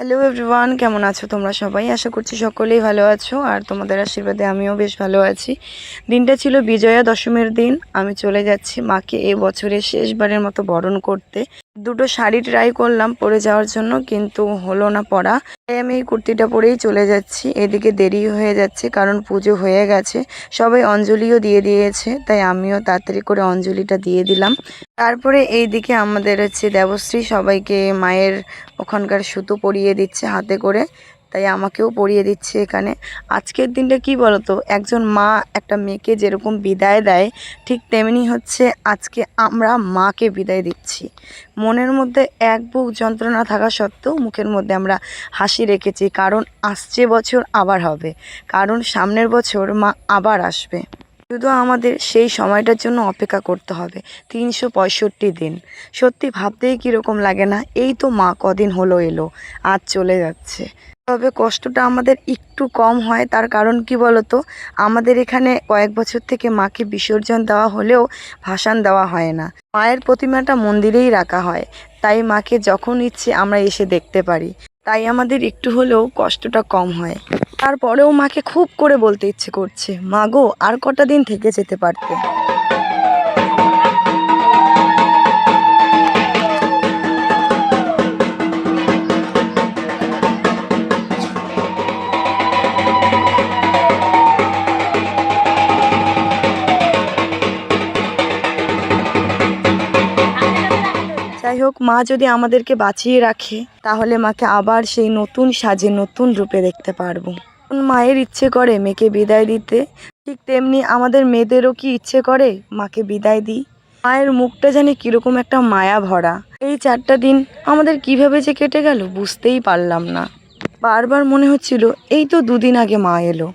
Hello everyone কেমন আছো তোমরা সবাই? আশা করছি সকলেই ভালো আছো, আর তোমাদের আশীর্বাদে আমিও বেশ ভালো আছি। দিনটা ছিল বিজয়া দশমীর দিন। আমি চলে যাচ্ছি মাকে এ বছরের শেষবারের মতো বরণ করতে। দুটো শাড়ি ট্রাই করলাম পরে যাওয়ার জন্য, কিন্তু হলো না পরা তাই আমি এই কুর্তিটা পরেই চলে যাচ্ছি। এদিকে দেরি হয়ে যাচ্ছে, কারণ পুজো হয়ে গেছে। সবাই অঞ্জলিও দিয়ে দিয়েছে, তাই আমিও তাড়াতাড়ি করে অঞ্জলিটা দিয়ে দিলাম। তারপরে এই দিকে আমাদের হচ্ছে দেবশ্রী সবাইকে মায়ের ওখানকার সুতো পরিয়ে দিচ্ছে হাতে করে। তাই আমাকেও পড়িয়ে দিচ্ছে এখানে। আজকের দিনটা কি বলতো? একজন মা একটা মেয়েকে যেরকম বিদায় দেয়, ঠিক তেমনি হচ্ছে আজকে আমরা মাকে বিদায় দিচ্ছি। মনের মধ্যে এক বুক যন্ত্রণা থাকা সত্ত্বেও মুখের মধ্যে আমরা হাসি রেখেছি, কারণ আসছে বছর আবার হবে, কারণ সামনের বছর মা আবার আসবে। শুধু আমাদের সেই সময়টার জন্য অপেক্ষা করতে হবে। তিনশো পঁয়ষট্টি দিন। সত্যি ভাবতেই কীরকম লাগে না? এই তো মা কদিন হলো এলো, আজ চলে যাচ্ছে। তবে কষ্টটা আমাদের একটু কম হয়, তার কারণ কি বলতো? আমাদের এখানে কয়েক বছর থেকে মাকে বিসর্জন দেওয়া হলেও ভাসান দেওয়া হয় না। মায়ের প্রতিমাটা মন্দিরেই রাখা হয়। তাই মাকে যখন ইচ্ছে আমরা এসে দেখতে পারি। তাই আমাদের একটু হলেও কষ্টটা কম হয়। তারপরেও মাকে খুব করে বলতে ইচ্ছে করছে, মা গো, আর কটা দিন থেকে যেতে পারতে? যাই হোক, মা যদি আমাদেরকে বাঁচিয়ে রাখে, তাহলে মাকে আবার সেই নতুন সাজে নতুন রূপে দেখতে পারব। মায়ের ইচ্ছে করে মেয়েকে বিদায় দিতে, ঠিক তেমনি আমাদের মেয়েদেরও কি ইচ্ছে করে মাকে বিদায় দিই? মায়ের মুখটা জানি কীরকম একটা মায়া ভরা। এই চারটা দিন আমাদের কীভাবে যে কেটে গেল বুঝতেই পারলাম না। বারবার মনে হচ্ছিল, এই তো দুদিন আগে মা এলো।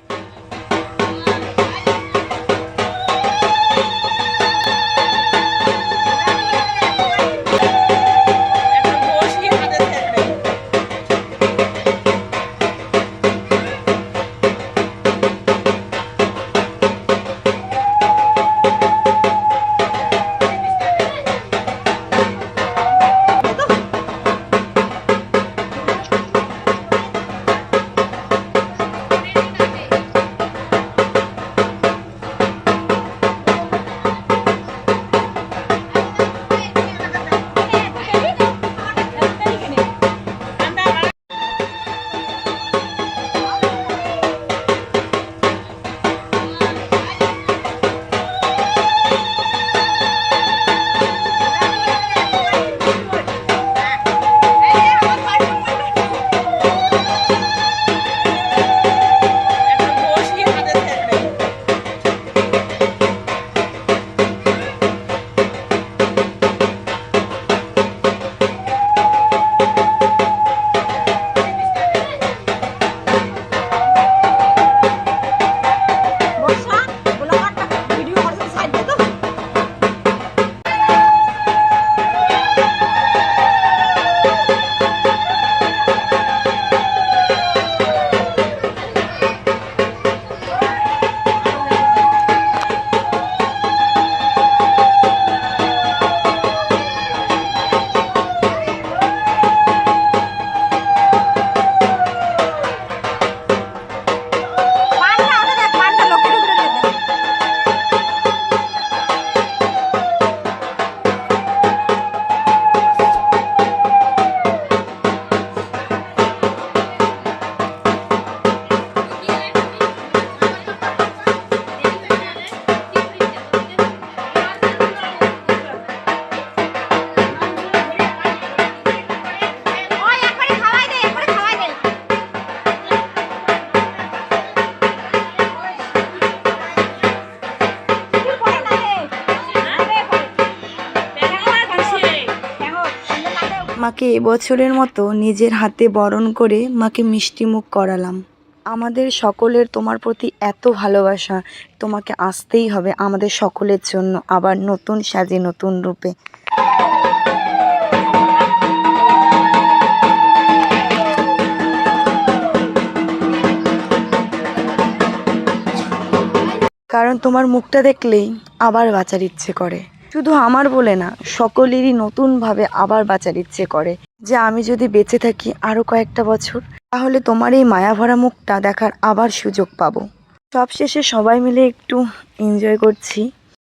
মাকে এবছরের মতো নিজের হাতে বরণ করে মাকে মিষ্টি মুখ করালাম। আমাদের সকলের তোমার প্রতি এত ভালোবাসা, তোমাকে আসতেই হবে আমাদের সকলের জন্য আবার নতুন সাজে, নতুন রূপে। কারণ তোমার মুখটা দেখলেই আবার বাঁচার ইচ্ছে করে। শুধু আমার বলে না, সকলেরই নতুনভাবে আবার বাঁচার ইচ্ছে করে। যে আমি যদি বেঁচে থাকি আরও কয়েকটা বছর, তাহলে তোমার এই মায়াভরা মুখটা দেখার আবার সুযোগ পাবো। সবশেষে সবাই মিলে একটু এনজয় করছি।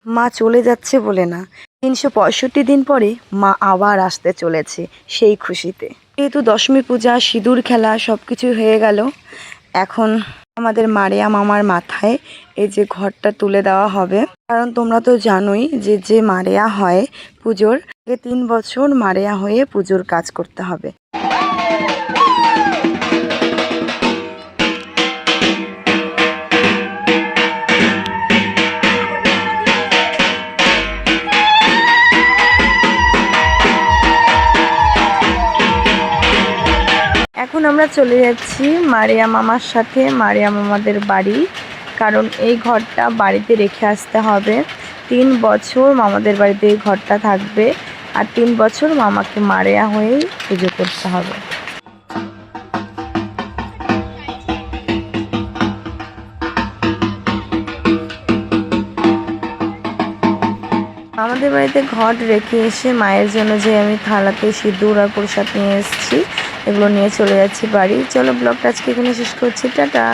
মা চলে যাচ্ছে বলে না, তিনশো পঁয়ষট্টি দিন পরে মা আবার আসতে চলেছে সেই খুশিতে। যেহেতু দশমী পূজা, সিঁদুর খেলা সব কিছুই হয়ে গেল, এখন আমাদের মারিয়া মামার মাথায় এই যে ঘরটা তুলে দেওয়া হবে। কারণ তোমরা তো জানোই যে যে মারেয়া হয় পুজোর তিন বছর মারেয়া হয়ে পুজোর কাজ করতে হবে। এখন আমরা চলে যাচ্ছি মারিয়া মামার সাথে, মারিয়া মামাদের বাড়ি। কারণ এই ঘরটা বাড়িতে রেখে আসতে হবে। তিন বছর মামাদের বাড়িতে এই ঘরটা থাকবে আর তিন বছর মামাকে মারিয়া হয়েই পুজো করতে হবে। আমাদের বাড়িতে ঘট রেখে এসে মায়ের জন্য যে আমি থালাতে সিঁদুর আর প্রসাদ নিয়ে এসেছি এগুলো নিয়ে চলে যাচ্ছি বাড়ি। চলো ব্লগটা আজকে এখানে শেষ করছি। টাটা।